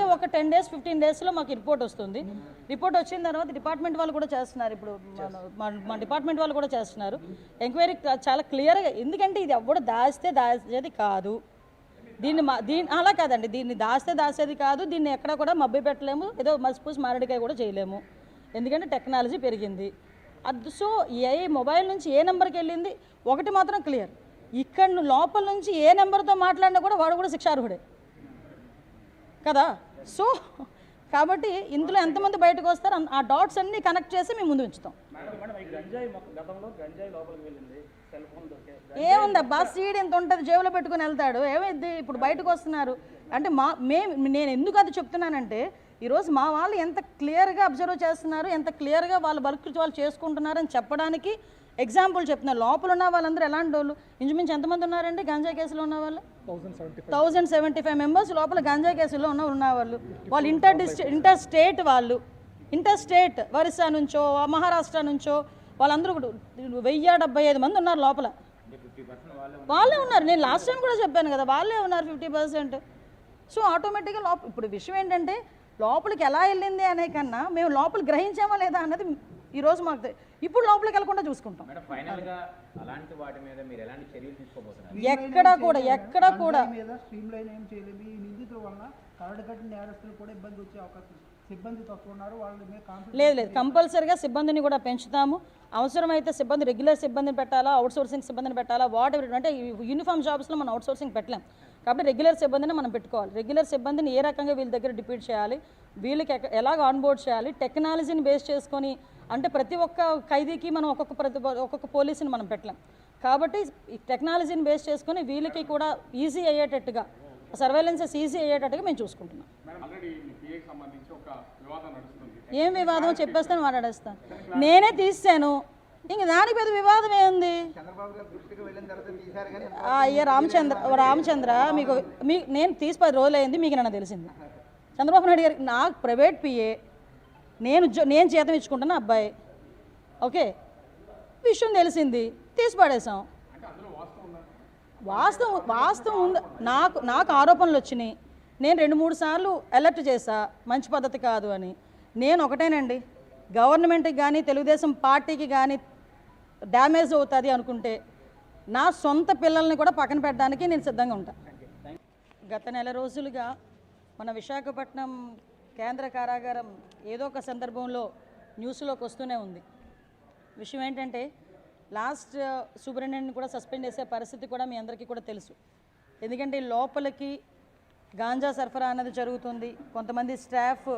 అయితే ఒక ten days fifteen డేస్లో మాకు రిపోర్ట్ వస్తుంది. రిపోర్ట్ వచ్చిన తర్వాత డిపార్ట్మెంట్ వాళ్ళు కూడా చేస్తున్నారు. ఇప్పుడు మన- మన- మా డిపార్ట్మెంట్ వాళ్ళు కూడా చేస్తున్నారు. ఎంక్వైరీ చాలా క్లియర్గా ఎందుకంటే ఇది ఎవడు దాస్తే దాచేది కాదు. దీన్ని మా దీని అలా కాదండి. దీన్ని దాస్తే దాసేది కాదు. దీన్ని ఎక్కడ కూడా మబ్బి పెట్టలేము. ఏదో మసిపూసి మారడికాయ కూడా చేయలేము. ఎందుకంటే టెక్నాలజీ పెరిగింది. అది సో ఏ మొబైల్ నుంచి ఏ నెంబర్కి వెళ్ళింది? ఒకటి మాత్రం క్లియర్ ఇక్కడ లోపల నుంచి ఏ నెంబర్తో మాట్లాడినా కూడా వాడు కూడా శిక్షార్హుడే. కదా? సో కాబట్టి ఇందులో ఎంతమంది బయటకు వస్తారో? ఆ డాట్స్ అన్నీ కనెక్ట్ చేసి మేము ముందు ఉంచుతాం. ఏముంది బస్ సీడ్ ఎంత ఉంటుంది? జేబులో పెట్టుకుని వెళ్తాడు. ఏమైంది? ఇప్పుడు బయటకు వస్తున్నారు. అంటే మా మే నేను ఎందుకు అది చెప్తున్నానంటే ఈరోజు మా వాళ్ళు ఎంత క్లియర్గా అబ్జర్వ్ చేస్తున్నారు ఎంత క్లియర్గా వాళ్ళ వర్క్ వాళ్ళు చేసుకుంటున్నారు అని చెప్పడానికి ఎగ్జాంపుల్ చెప్తున్నారు లోపల ఉన్న వాళ్ళందరూ ఎలాంటి వాళ్ళు? ఇంచుమించు ఎంతమంది ఉన్నారండి గంజా కేసులో ఉన్న వాళ్ళు? థౌజండ్ సెవెంటీ ఫైవ్ మెంబర్స్ లోపల గంజా కేసులో ఉన్న ఉన్నవాళ్ళు వాళ్ళు. ఇంటర్ డిస్ట్రిక్ట్ ఇంటర్ స్టేట్ వాళ్ళు. ఇంటర్ స్టేట్ ఒరిస్సా నుంచో మహారాష్ట్ర నుంచో వాళ్ళందరూ కూడా వెయ్యి డెబ్బై ఐదు మంది ఉన్నారు లోపల. వాళ్ళే ఉన్నారు. నేను లాస్ట్ టైం కూడా చెప్పాను కదా వాళ్ళే ఉన్నారు ఫిఫ్టీ పర్సెంట్ సో ఆటోమేటిక్గా లోప ఇప్పుడు విషయం ఏంటంటే లోపలికి ఎలా వెళ్ళింది అనే కన్నా మేము లోపల గ్రహించామా లేదా అన్నది ఈరోజు మాకు తె- ఇప్పుడు లోపలికి వెళ్ళకుండా చూసుకుంటాం. మేడం ఫైనల్గా అలాంటి వాటి మీద మీరు ఎలాంటి చర్యలు తీసుకోబోతున్నారు? ఎక్కడా కూడా ఎక్కడా కూడా. గంజాయి మీద స్ట్రీమ్ లైన్ ఏం చేయలేదు ఈ నిందితుల వలన కరడు కట్టిన నేరస్తులు కూడా ఇబ్బంది వచ్చే అవకాశం ఉంది. సిబ్బంది తక్కువ ఉన్నారు వాళ్ళ మీద కాన్ఫిడెన్స్ లేదు లేదు. కంపల్సరీగా సిబ్బందిని కూడా పెంచుతాము. అవసరమైతే సిబ్బంది రెగ్యులర్ సిబ్బందిని పెట్టాలా అవుట్ సోర్సింగ్ సిబ్బందిని పెట్టాలా వాట్ ఎవర్ అంటే యూనిఫామ్ జాబ్స్లో మనం అవుట్ సోర్సింగ్ పెట్టలేం. కాబట్టి రెగ్యులర్ సిబ్బందిని మనం పెట్టుకోవాలి. రెగ్యులర్ సిబ్బందిని ఏ రకంగా వీళ్ళ దగ్గర డిప్యూట్ చేయాలి? వీళ్ళకి ఎలాగ ఆన్బోర్డ్ చేయాలి? టెక్నాలజీని బేస్ చేసుకొని అంటే ప్రతి ఒక్క ఖైదీకి మనం ఒక్కొక్క ప్రతి ఒక్కొక్క పోలీసుని మనం పెట్టలేం. కాబట్టి ఈ టెక్నాలజీని బేస్ చేసుకొని వీళ్ళకి కూడా ఈజీ అయ్యేటట్టుగా సర్వేలెన్సెస్ ఈజీ అయ్యేటట్టుగా మేము చూసుకుంటున్నాం. మేడం ఆల్రెడీ మీ పిఏకి సంబంధించి ఒక వివాదం నడుస్తుంది. ఏం వివాదం? చెప్పేస్తాను మాట్లాడేస్తాను. నేనే తీసాను ఇంక దానికి పెద్ద వివాదం ఏముంది చంద్రబాబు గారు దృష్టికి వెళ్ళిన తర్వాత తీశారు కానీ ఆ, అయ్యా రామచంద్ర ఓ రామచంద్ర మీకు మీ నేను తీసి పది రోజులు అయింది మీకు నన్ను తెలిసింది. చంద్రబాబు నాయుడు గారికి నాకు ప్రైవేట్ పిఏ నేను జో నేను జీతం ఇచ్చుకుంటాను అబ్బాయి? ఓకే. విషయం తెలిసింది. తీసి పడేసాం వాస్తవం వాస్తవం ఉంది నాకు నాకు ఆరోపణలు వచ్చినాయి. నేను రెండు మూడు సార్లు అలర్ట్ చేశా. మంచి పద్ధతి కాదు అని. నేను ఒకటేనండి. గవర్నమెంట్కి కానీ తెలుగుదేశం పార్టీకి కానీ డ్యామేజ్ అవుతుంది అనుకుంటే నా సొంత పిల్లల్ని కూడా పక్కన పెట్టడానికి నేను సిద్ధంగా ఉంటాను గత నెల రోజులుగా మన విశాఖపట్నం కేంద్ర కారాగారం ఏదో ఒక సందర్భంలో న్యూస్లోకి వస్తూనే ఉంది. విషయం ఏంటంటే లాస్ట్ సూపరింటెండెంట్ కూడా సస్పెండ్ చేసే పరిస్థితి కూడా మీ అందరికీ కూడా తెలుసు. ఎందుకంటే లోపలికి గాంజా సరఫరా అన్నది జరుగుతుంది. కొంతమంది స్టాఫ్